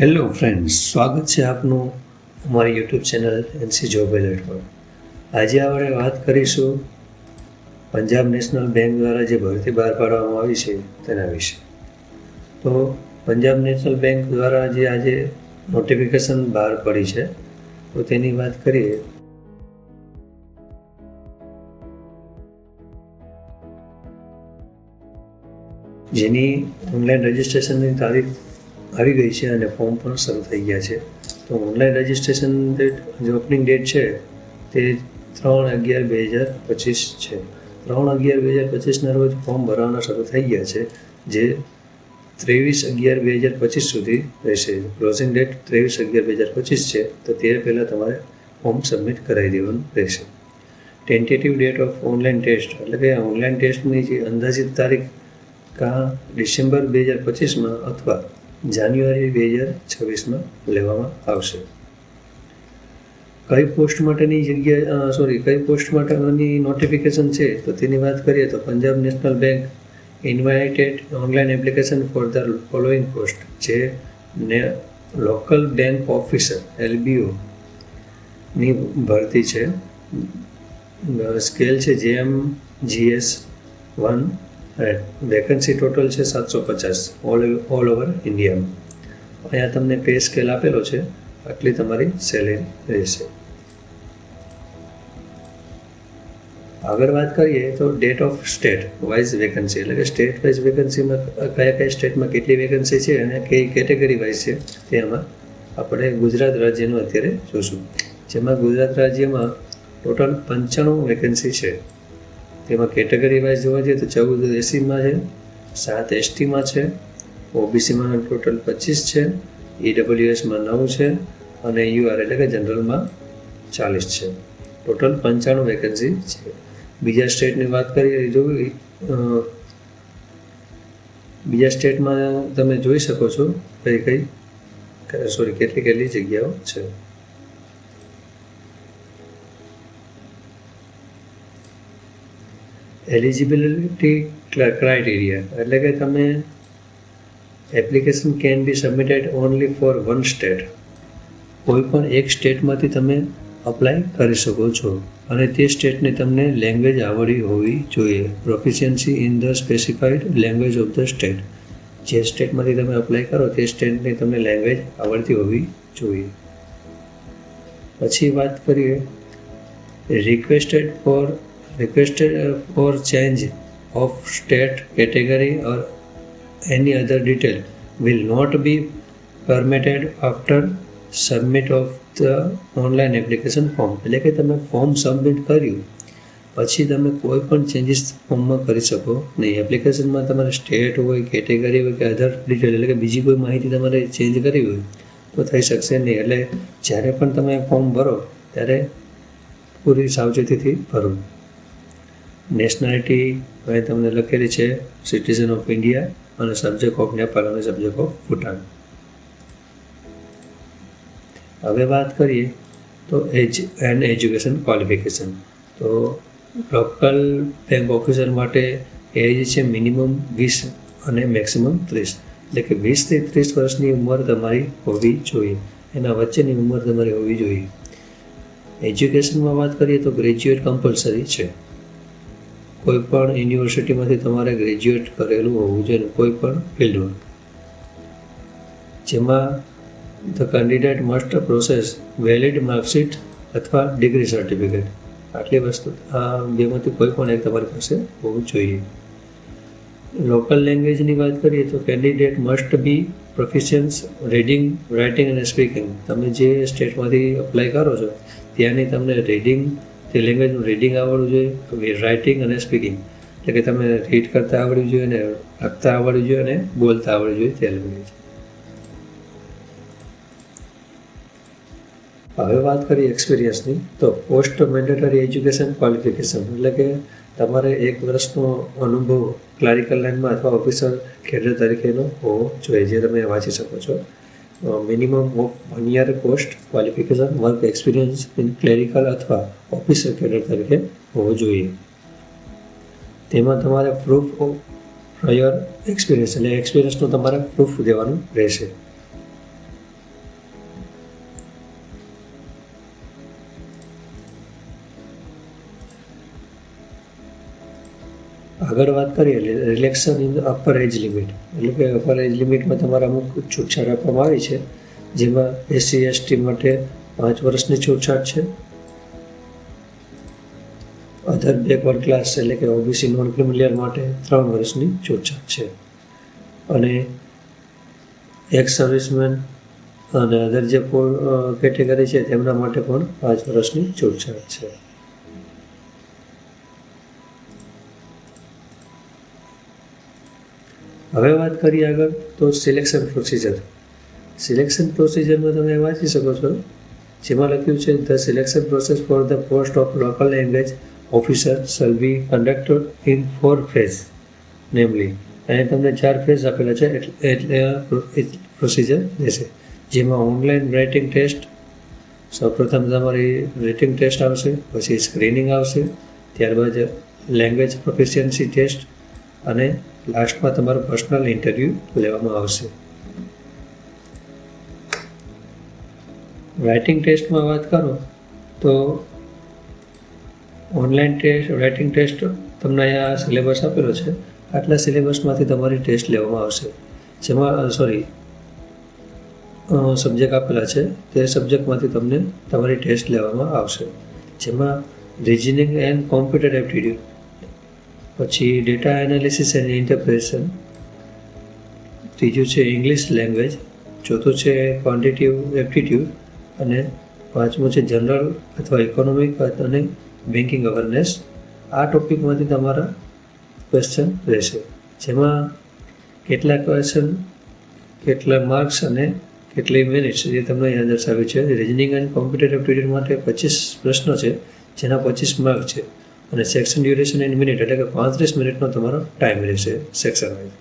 Hello friends સ્વાગત છે આપનું અમારી YouTube channel NC job alert પર આજે આપણે વાત કરીશું પંજાબ નેશનલ બેંક દ્વારા જે ભરતી બહાર પાડવામાં આવી છે તેના વિશે. તો પંજાબ નેશનલ બેંક દ્વારા જે આજે નોટિફિકેશન બહાર પડી છે, તો તેની વાત કરીએ. જેની ઓનલાઈન રજિસ્ટ્રેશનની તારીખ આવી ગઈ છે અને ફોર્મ પણ શરૂ થઈ ગયા છે. તો ઓનલાઈન રજિસ્ટ્રેશન ડેટ જે ઓપનિંગ ડેટ છે, તે ત્રણ અગિયાર બે હજાર પચીસ છે. ત્રણ અગિયાર બે હજાર પચીસના રોજ ફોર્મ ભરવાના શરૂ થઈ ગયા છે, જે ત્રેવીસ અગિયાર બે હજાર પચીસ સુધી રહેશે. ક્લોઝિંગ ડેટ ત્રેવીસ અગિયાર બે હજાર પચીસ છે, તો તે પહેલાં તમારે ફોર્મ સબમિટ કરાવી દેવાનું રહેશે. Tentative date of online test એટલે કે ઓનલાઈન ટેસ્ટની જે અંદાજિત તારીખ, કાં ડિસેમ્બર બે હજાર પચીસમાં અથવા જાન્યુઆરી બે હજાર છવ્વીસમાં લેવામાં આવશે. કઈ પોસ્ટ માટેની જગ્યા સોરી કઈ પોસ્ટ માટેની નોટિફિકેશન છે? તો તેની વાત કરીએ તો Punjab National Bank invited online application for the following post જે ને લોકલ બેંક ઓફિસર, એલબીઓ ની ભરતી છે. સ્કેલ છે JM GS one vacancy total છે સાતસો પચાસ ઓલ ઓલ ઓવર ઇન્ડિયામાં અહીંયા તમને પે સ્કેલ આપેલો છે, આટલી તમારી સેલેરી રહેશે. આગળ વાત કરીએ તો date of state wise vacancy એટલે કે સ્ટેટ વાઇઝ વેકન્સીમાં કયા કયા સ્ટેટમાં કેટલી વેકન્સી છે અને કઈ કેટેગરી વાઇઝ છે, તે આમાં આપણે ગુજરાત રાજ્યનું અત્યારે જોશું. જેમાં ગુજરાત રાજ્યમાં ટોટલ પંચાણું વેકન્સી છે. તેમાં કેટેગરી વાઇઝ જોવા જઈએ તો ચૌદ એસીમાં છે, સાત એસટીમાં છે ઓબીસીમાં ટોટલ પચીસ છે ઈડબ્લ્યુએસમાં નવ છે અને યુઆર એટલે કે જનરલમાં ચાલીસ છે. ટોટલ પંચાણું વેકન્સી છે. બીજા સ્ટેટની વાત કરીએ જો બીજા સ્ટેટમાં તમે જોઈ શકો છો કઈ કઈ સોરી કેટલી કેટલી જગ્યાઓ છે. એલિજિબિલિટી ક્રાઇટેરિયા એટલે કે તમે application can be submitted only for one state કોઈ પણ એક સ્ટેટમાંથી તમે અપ્લાય કરી શકો છો. અને તે સ્ટેટને તમને લેંગ્વેજ આવડી હોવી જોઈએ. Proficiency in the specified language of the state જે સ્ટેટમાંથી તમે અપ્લાય કરો, તે સ્ટેટની તમને લેંગ્વેજ આવડતી હોવી જોઈએ. પછી વાત કરીએ. Requested for requested for change of state category or any other detail will not be permitted after submit of the online application form. એટલે કે તમે ફોર્મ સબમિટ કર્યું, પછી તમે કોઈ પણ ચેન્જીસ ફોર્મમાં કરી શકો નહીં. એપ્લિકેશનમાં તમારે સ્ટેટ હોય કેટેગરી હોય કે અધર ડિટેલ એટલે કે બીજી કોઈ માહિતી તમારે ચેન્જ કરવી હોય, તો થઈ શકશે નહીં. એટલે જ્યારે પણ તમે ફોર્મ ભરો, ત્યારે પૂરી સાવચેતીથી ભરો. નેશનાલિટી હવે તમને લખેલી છે સિટીઝન ઓફ ઇન્ડિયા અને સબ્જેક્ટ ઓફ નેપાલ અને સબ્જેક્ટ ઓફ ભૂટાન હવે વાત કરીએ તો એજ એન્ડ એજ્યુકેશન ક્વોલિફિકેશન તો લોકલ બેંક ઓફિસર માટે એજ છે મિનિમમ વીસ અને મેક્સિમમ ત્રીસ. એટલે કે વીસથી ત્રીસ વર્ષની ઉંમર તમારી હોવી જોઈએ. એના વચ્ચેની ઉંમર તમારી હોવી જોઈએ. એજ્યુકેશનમાં વાત કરીએ તો ગ્રેજ્યુએટ કમ્પલસરી છે. કોઈ પણ યુનિવર્સિટીમાંથી તમારે ગ્રેજ્યુએટ કરેલું હોવું જોઈએ કોઈ પણ ફિલ્ડમાં. જેમાં the candidate must process valid marksheet અથવા ડિગ્રી સર્ટિફિકેટ. આટલી વસ્તુ, આ બેમાંથી કોઈ પણ એક તમારી પાસે હોવું જોઈએ. લોકલ લેંગ્વેજની વાત કરીએ તો candidate must be proficiency reading, writing અને સ્પીકિંગ. તમે જે સ્ટેટમાંથી અપ્લાય કરો છો, ત્યાંની તમને રીડિંગ તે લેંગ્વેજનું રીડિંગ આવડવું જોઈએ રાઇટિંગ અને સ્પીકિંગ એટલે કે તમે રીડ કરતા આવડવું જોઈએ અને લખતા આવડવું જોઈએ અને બોલતા આવડવું જોઈએ તે લેંગ્વેજ હવે વાત કરીએ એક્સપિરિયન્સની તો પોસ્ટ મેન્ડેટરી એજ્યુકેશન ક્વોલિફિકેશન એટલે કે તમારે એક વર્ષનો અનુભવ ક્લારિકલ લાઇનમાં અથવા ઓફિસર કેડર તરીકેનો હોવો જોઈએ, જે તમે વાંચી શકો છો. Minimum one year post qualification work experience in clerical અથવા ઓફિસર કેડર તરીકે હોવો જોઈએ. તેમાં તમારે પ્રૂફ ઓફ પ્રયર એક્સપિરિયન્સ એટલે એક્સપિરિયન્સનું તમારે પ્રૂફ દેવાનું રહેશે. આગળ વાત કરીએ relaxation in upper age limit. એટલે કે અપર એજ લિમિટમાં તમારા અમુક છૂટછાટ આપવામાં આવી છે, જેમાં એસસી, એસટી માટે પાંચ વર્ષની છૂટછાટ છે. અધર બેકવર્ડ ક્લાસ એટલે કે ઓબીસી નોન ક્રિમિલિયર માટે ત્રણ વર્ષની છૂટછાટ છે. અને એક્સ સર્વિસમેન અને અધર જે કેટેગરી છે, તેમના માટે પણ પાંચ વર્ષની છૂટછાટ છે. હવે વાત કરીએ આગળ તો સિલેક્શન પ્રોસિજર સિલેક્શન પ્રોસિજરમાં તમે વાંચી શકો છો, જેમાં લખ્યું છે the selection process for the post of local language officer shall be conducted in four phase namely અને તમને ચાર ફેઝ આપેલા છે, એટલે પ્રોસિજર રહેશે. જેમાં ઓનલાઈન રાઇટિંગ ટેસ્ટ સૌપ્રથમ તમારી રેટિંગ ટેસ્ટ આવશે, પછી સ્ક્રીનિંગ આવશે, ત્યારબાદ લેંગ્વેજ પ્રોફિશિયન્સી ટેસ્ટ અને લાસ્ટમાં તમારો પર્સનલ ઇન્ટરવ્યૂ લેવામાં આવશે. રાઇટિંગ ટેસ્ટમાં વાત કરો, તો ઓનલાઈન ટેસ્ટ રાઇટિંગ ટેસ્ટ તમને અહીંયા સિલેબસ આપેલો છે. આટલા સિલેબસમાંથી તમારી ટેસ્ટ લેવામાં આવશે. જેમાં સોરી સબ્જેક્ટ આપેલા છે, તે સબ્જેક્ટમાંથી તમને તમારી ટેસ્ટ લેવામાં આવશે. જેમાં રિઝનિંગ એન્ડ કોમ્પ્યુટર એપ્ટિટ્યૂડ પછી ડેટા એનાલિસિસ એન્ડ ઇન્ટરપ્રેશન ત્રીજું છે ઇંગ્લિશ લેંગ્વેજ ચોથું છે ક્વોન્ટિટિવ એપ્ટિટ્યૂડ અને પાંચમું છે જનરલ અથવા ઇકોનોમિક અને બેન્કિંગ અવેરનેસ આ ટોપિકમાંથી તમારા ક્વેશ્ચન રહેશે. જેમાં કેટલા ક્વેશ્ચન કેટલા માર્ક્સ અને કેટલી મિનિટ્સ એ તમને અહીંયા દર્શાવ્યું છે. રિઝનિંગ એન્ડ કોમ્પ્યુટર એપ્ટિટ્યૂડ માટે પચીસ પ્રશ્નો છે, જેના પચીસ માર્ક છે. અને સેક્શન ડ્યુરેશન ઇન મિનિટ એટલે કે પાંત્રીસ મિનિટનો તમારો ટાઈમ રહેશે સેક્શન વાઇઝ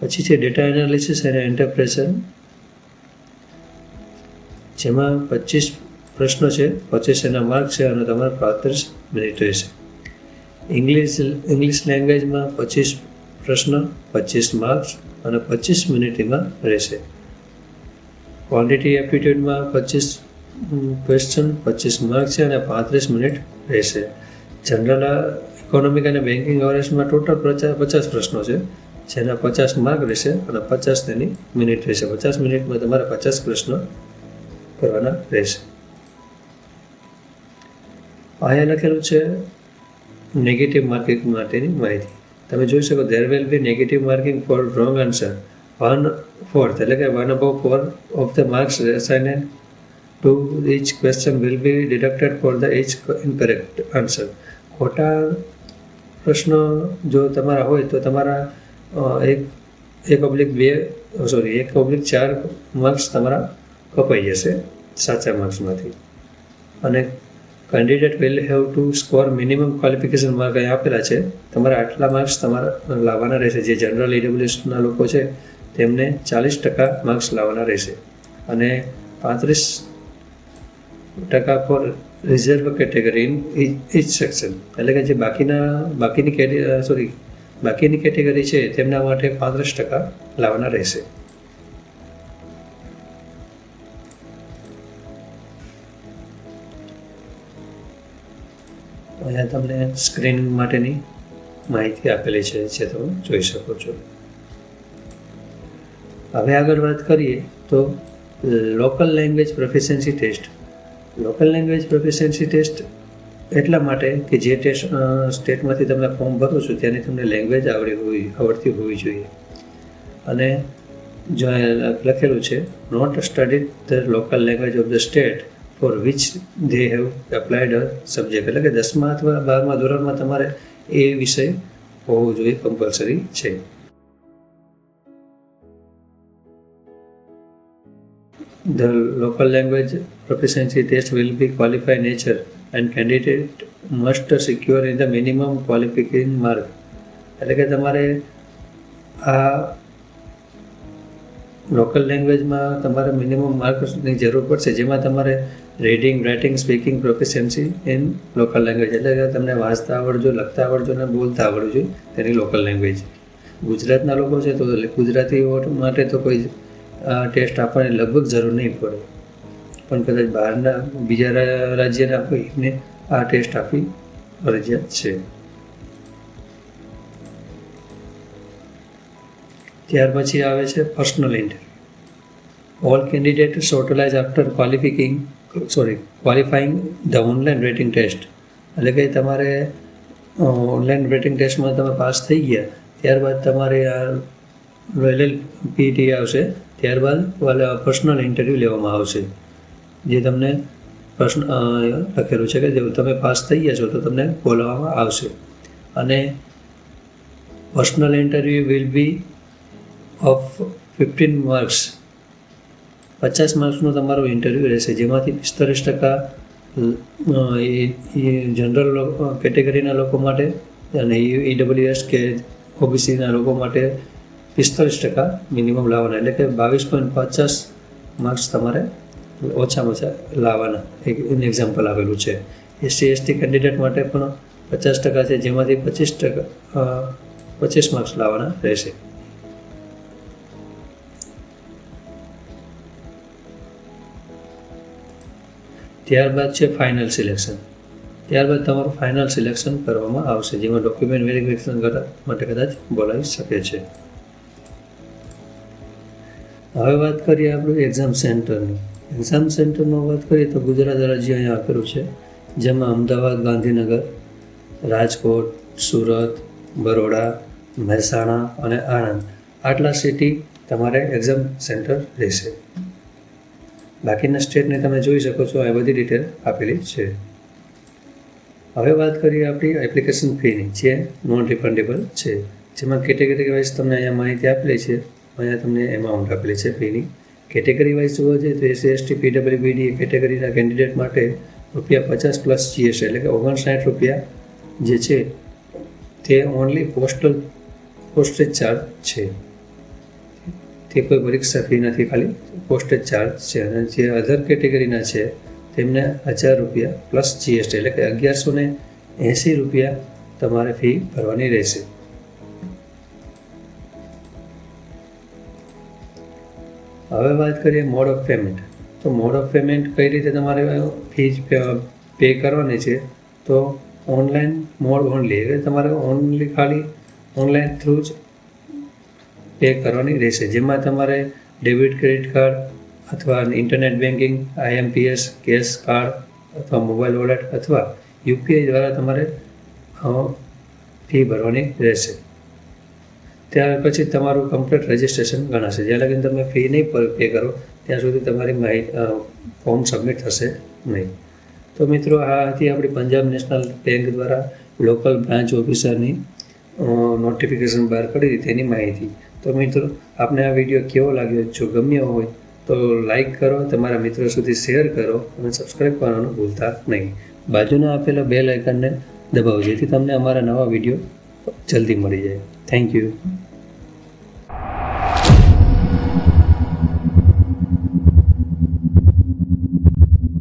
પછી છે ડેટા એનાલિસિસ અને એન્ટરપ્રેશન જેમાં પચીસ પ્રશ્નો છે, પચીસ એના માર્ક છે અને તમારે પાંત્રીસ મિનિટ રહેશે. ઇંગ્લિશ ઇંગ્લિશ લેંગ્વેજમાં પચીસ પ્રશ્ન, પચીસ માર્ક્સ અને પચીસ મિનિટ એમાં રહેશે ક્વોન્ટિટી એપ્ટિટ્યૂડમાં પચીસ ક્વેશ્ચન પચીસ માર્ક છે અને પાંત્રીસ મિનિટ રહેશે. જનરલ ઇકોનોમિક અને બેન્કિંગ અવેરેજમાં ટોટલ પચાસ પચાસ પ્રશ્નો છે. જેના પચાસ માર્ક રહેશે અને પચાસ તેની મિનિટ રહેશે. પચાસ મિનિટમાં તમારે પચાસ પ્રશ્નો કરવાના રહેશે. અહીંયા લખેલું છે નેગેટિવ માર્કિંગ માટેની માહિતી. તમે જોઈ શકો there will be negative marking for wrong answer one fourth એટલે કે one about four of the marks assign to each question will be deducted for the each incorrect answer ખોટા પ્રશ્નો જો તમારા હોય તો તમારા એક એક ઓબ્લિક બે સોરી એક ઓબ્લિક ચાર માર્ક્સ તમારા કપાઈ જશે સાચા માર્ક્સમાંથી અને candidate will have to score minimum qualification mark અહીં આપેલા છે. તમારા આટલા માર્ક્સ તમારા લાવવાના રહેશે. જે જનરલ ઈડબ્લ્યુએસના લોકો છે, તેમને ચાલીસ ટકા માર્ક્સ લાવવાના રહેશે. અને પાંત્રીસ ટકા for reserve category in each section એટલે કે જે બાકીના, બાકીની કેટે સોરી બાકીની કેટેગરી છે, તેમના માટે પાંત્રીસ ટકા લાવવાના રહેશે. અહીંયા તમને સ્ક્રીનિંગ માટેની માહિતી આપેલી છે, જે તમે જોઈ શકો છો. હવે આગળ વાત કરીએ તો local language proficiency test local language proficiency test એટલા માટે કે જે ટેસ્ટ સ્ટેટમાંથી તમે ફોર્મ ભરો છો, ત્યાંની તમને લેંગ્વેજ આવડી હોવી આવડતી હોવી જોઈએ. અને જો લખેલું છે not study the local language of the state for which they have applied a subject એટલે કે દસમા અથવા બારમા ધોરણમાં તમારે એ વિષય હોવો જોઈએ કમ્પલસરી છે. The local language proficiency test will be qualified nature and candidate must secure in the minimum qualifying mark. એટલે કે તમારે આ લોકલ લેંગ્વેજમાં તમારે મિનિમમ માર્ક્સની જરૂર પડશે, જેમાં તમારે reading writing speaking proficiency in local language એટલે કે તમને વાંચતા આવડજો, લખતા આવડજો અને બોલતા આવડવું જોઈએ તેની લોકલ લેંગ્વેજ ગુજરાતના લોકો છે તો ગુજરાતીઓ માટે તો કોઈ ટેસ્ટ આપવાની લગભગ જરૂર નહીં પડે. પણ કદાચ બહારના બીજા રાજ્યના કોઈને આ ટેસ્ટ આપવી ફરજિયાત છે. ત્યાર પછી આવે છે personal interview all candidate shortlist after qualifying sorry qualifying the online rating test એટલે કે તમારે ઓનલાઈન રેટિંગ ટેસ્ટમાં તમે પાસ થઈ ગયા, ત્યારબાદ તમારે આ રોયલ પીટી આવશે, ત્યારબાદ પર્સનલ ઇન્ટરવ્યૂ લેવામાં આવશે. જે તમને પ્રશ્ન લખેલું છે કે જે તમે પાસ થઈ ગયા છો તો તમને બોલાવવામાં આવશે. અને personal interview will be of fifteen marks પચાસ માર્ક્સનું તમારું ઇન્ટરવ્યૂ રહેશે, જેમાંથી પિસ્તાલીસ ટકા જનરલ કેટેગરીના લોકો માટે અને ઈડબ્લ્યુએસ કે ઓબીસીના લોકો માટે પિસ્તાલીસ ટકા મિનિમમ લાવવાના. એટલે કે બાવીસ પોઈન્ટ પચાસ માર્ક્સ તમારે ઓછામાં ઓછા લાવવાના. એક એક્ઝામ્પલ આવેલું છે. એસસી એસટી કેન્ડિડેટ માટે પણ પચાસ ટકા છે, જેમાંથી પચીસ ટકા પચીસ માર્ક્સ લાવવાના રહેશે. ત્યારબાદ છે ફાઇનલ સિલેક્શન ત્યારબાદ તમારું ફાઇનલ સિલેક્શન કરવામાં આવશે, જેમાં ડોક્યુમેન્ટ વેરિફિકેશન માટે કદાચ બોલાવી શકે છે. હવે વાત કરીએ આપણું એક્ઝામ સેન્ટરની એક્ઝામ સેન્ટરમાં વાત કરીએ તો ગુજરાત રાજ્ય અહીંયા આપેલું છે, જેમાં અમદાવાદ, ગાંધીનગર, રાજકોટ, સુરત, બરોડા, મહેસાણા અને આણંદ આટલા સિટી તમારે એક્ઝામ સેન્ટર રહેશે. બાકીના સ્ટેટને તમે જોઈ શકો છો, આ બધી ડિટેલ આપેલી છે. હવે વાત કરીએ આપણી એપ્લિકેશન ફીની જે નોન રિફંડેબલ છે, જેમાં કેટેગરી વાઇઝ તમને અહીંયા માહિતી આપેલી છે, અહીંયા તમને એમાઉન્ટ આપેલી છે ફીની કેટેગરી વાઇઝ જોવા જઈએ તો એસસી એસટી પીડબ્લ્યુબીડી કેટેગરીના કેન્ડિડેટ માટે રૂપિયા પચાસ પ્લસ જીએસ એટલે કે ઓગણસાઠ રૂપિયા જે છે, તે ઓનલી પોસ્ટલ પોસ્ટેજ ચાર્જ છે. તે કોઈ પરીક્ષા ફી નથી, ખાલી પોસ્ટેજ ચાર્જ છે. અને જે અધર કેટેગરીના છે, તેમને હજાર રૂપિયા પ્લસ જીએસટી એટલે કે અગિયારસો ને એંસી રૂપિયા તમારે ફી ભરવાની રહેશે. હવે વાત કરીએ મોડ ઓફ પેમેન્ટ. તો મોડ ઓફ પેમેન્ટ કઈ રીતે તમારે ફી પે કરવાની છે? તો ઓનલાઈન મોડ ઓનલી. એટલે તમારે ઓનલી ખાલી ઓનલાઈન થ્રુ જ પે કરવાની રહેશે. જેમાં તમારે ડેબિટ, ક્રેડિટ કાર્ડ અથવા internet banking IMPS, cash card અથવા મોબાઈલ વોલેટ અથવા યુપીઆઈ દ્વારા તમારે ફી ભરવાની રહેશે. ત્યાર પછી તમારું કમ્પ્લીટ રજિસ્ટ્રેશન ગણાશે. જ્યાં લગી તમે ફી નહીં પે કરો, ત્યાં સુધી તમારી માહિતી ફોર્મ સબમિટ થશે નહીં. તો મિત્રો, આ હતી આપણી પંજાબ નેશનલ બેંક દ્વારા લોકલ બ્રાન્ચ ઓફિસરની નોટિફિકેશન બહાર કરી તેની માહિતી. તો મિત્રો, આપને આ વીડિયો કેવો લાગ્યો? જો ગમ્યો હોય, તો લાઈક કરો, તમારા મિત્રો સુધી શેર કરો અને સબસ્ક્રાઈબ કરવાનું ભૂલતા નહીં. બાજુના આપેલા બેલ આઇકનને દબાવો, જેથી તમને અમારા નવા વીડિયો જલ્દી મળી જાય. Thank you